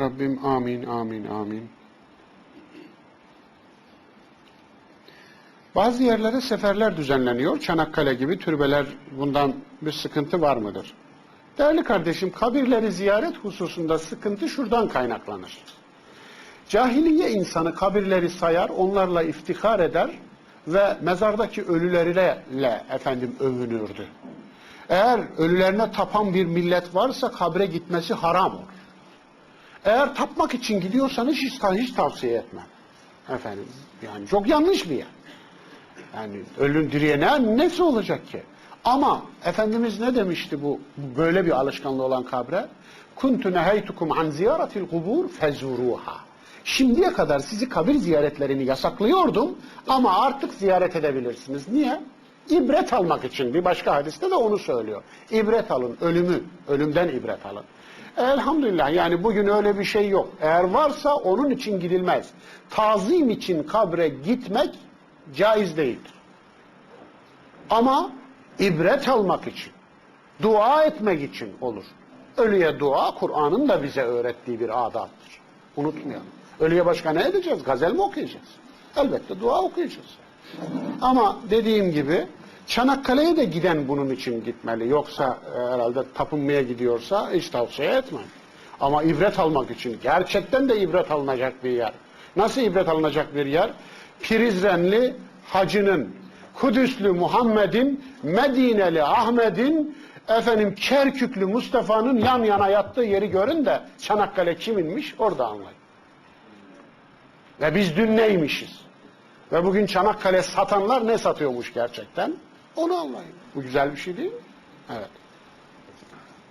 Rabbim amin, amin, amin. Bazı yerlere seferler düzenleniyor. Çanakkale gibi türbeler bundan bir sıkıntı var mıdır? Değerli kardeşim, kabirleri ziyaret hususunda sıkıntı şuradan kaynaklanır. Cahiliye insanı kabirleri sayar, onlarla iftihar eder ve mezardaki ölüleriyle efendim övünürdü. Eğer ölülerine tapan bir millet varsa kabre gitmesi haram olur. Eğer tapmak için gidiyorsanız hiç, hiç tavsiye etmem. Efendim, yani çok yanlış bir yer. Yani ölün diriye ne, nesi olacak ki? Ama Efendimiz ne demişti bu böyle bir alışkanlığı olan kabre? Kuntu nehaytukum an ziyaratil kubur fezuruha. Şimdiye kadar sizi kabir ziyaretlerini yasaklıyordum ama artık ziyaret edebilirsiniz. Niye? İbret almak için. Bir başka hadiste de onu söylüyor. İbret alın, ölümü, ölümden ibret alın. Elhamdülillah yani bugün öyle bir şey yok. Eğer varsa onun için gidilmez. Tazim için kabre gitmek caiz değildir. Ama ibret almak için, dua etmek için olur. Ölüye dua Kur'an'ın da bize öğrettiği bir adaptır. Unutmayalım. Ölüye başka ne edeceğiz? Gazel mi okuyacağız? Elbette dua okuyacağız. Ama dediğim gibi Çanakkale'ye de giden bunun için gitmeli. Yoksa e, herhalde tapınmaya gidiyorsa hiç tavsiye etmem. Ama ibret almak için gerçekten de ibret alınacak bir yer. Nasıl ibret alınacak bir yer? Prizrenli hacının, Kudüslü Muhammed'in, Medineli Ahmet'in, efendim Kerküklü Mustafa'nın yan yana yattığı yeri görün de Çanakkale kiminmiş orada anlayın. Ve biz dün neymişiz? Ve bugün Çanakkale satanlar ne satıyormuş gerçekten? Onu anlayın. Bu güzel bir şey değil mi? Evet.